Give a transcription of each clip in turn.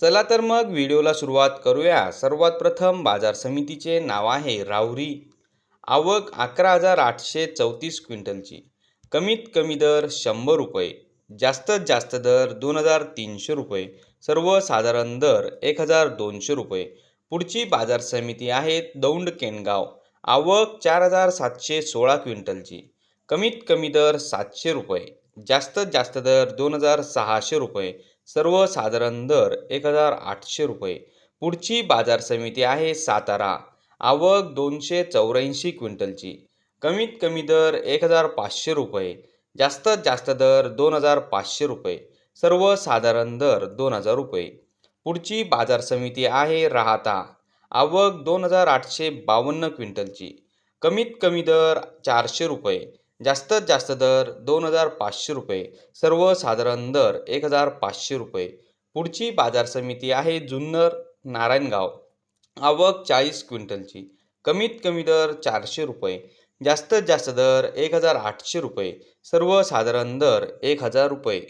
चला तर मग व्हिडिओला सुरुवात करूया. सर्वात प्रथम बाजार समितीचे नाव आहे राहुरी आवक अकरा हजार आठशे चौतीस क्विंटलची. कमीत कमी दर शंभर रुपये. जास्तीत जास्त दर दोन हजार तीनशे रुपये. सर्वसाधारण दर एक हजार दोनशे रुपये. पुढची बाजार समिती आहे दौंड केनगाव. आवक चार हजार सातशे सोळा क्विंटलची. कमीत कमी दर सातशे रुपये. जास्तीत जास्त दर दोन हजार सहाशे रुपये. सर्वसाधारण दर एक हजार आठशे रुपये. पुढची बाजार समिती आहे सातारा. आवक दोनशे चौऱ्याऐंशी क्विंटलची. कमीत कमी दर एक हजार पाचशे रुपये. जास्तीत जास्त दर दोन हजार पाचशे रुपये. सर्वसाधारण दर दोन हजार रुपये. पुढची बाजार समिती आहे राहता. आवक दोन हजार आठशे बावन्न क्विंटलची. कमीत कमी दर चारशे रुपये. जास्तीत जास्त दर दोन हजार पाचशे रुपये. सर्वसाधारण दर एक हजार पाचशे रुपये. पुढची बाजार समिती आहे जुन्नर नारायणगाव. आवक चाळीस क्विंटलची. कमीत कमी दर चारशे रुपये. जास्तीत जास्त दर एक हजार आठशे रुपये. सर्वसाधारण दर एक हजार रुपये.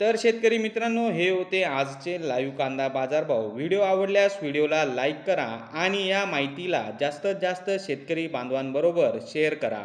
तर शेतकरी मित्रांनो हे होते आजचे लाईव्ह कांदा बाजारभाव. व्हिडिओ आवडल्यास व्हिडिओला लाईक करा आणि या माहितीला जास्तीत जास्त शेतकरी बांधवांबरोबर शेअर करा.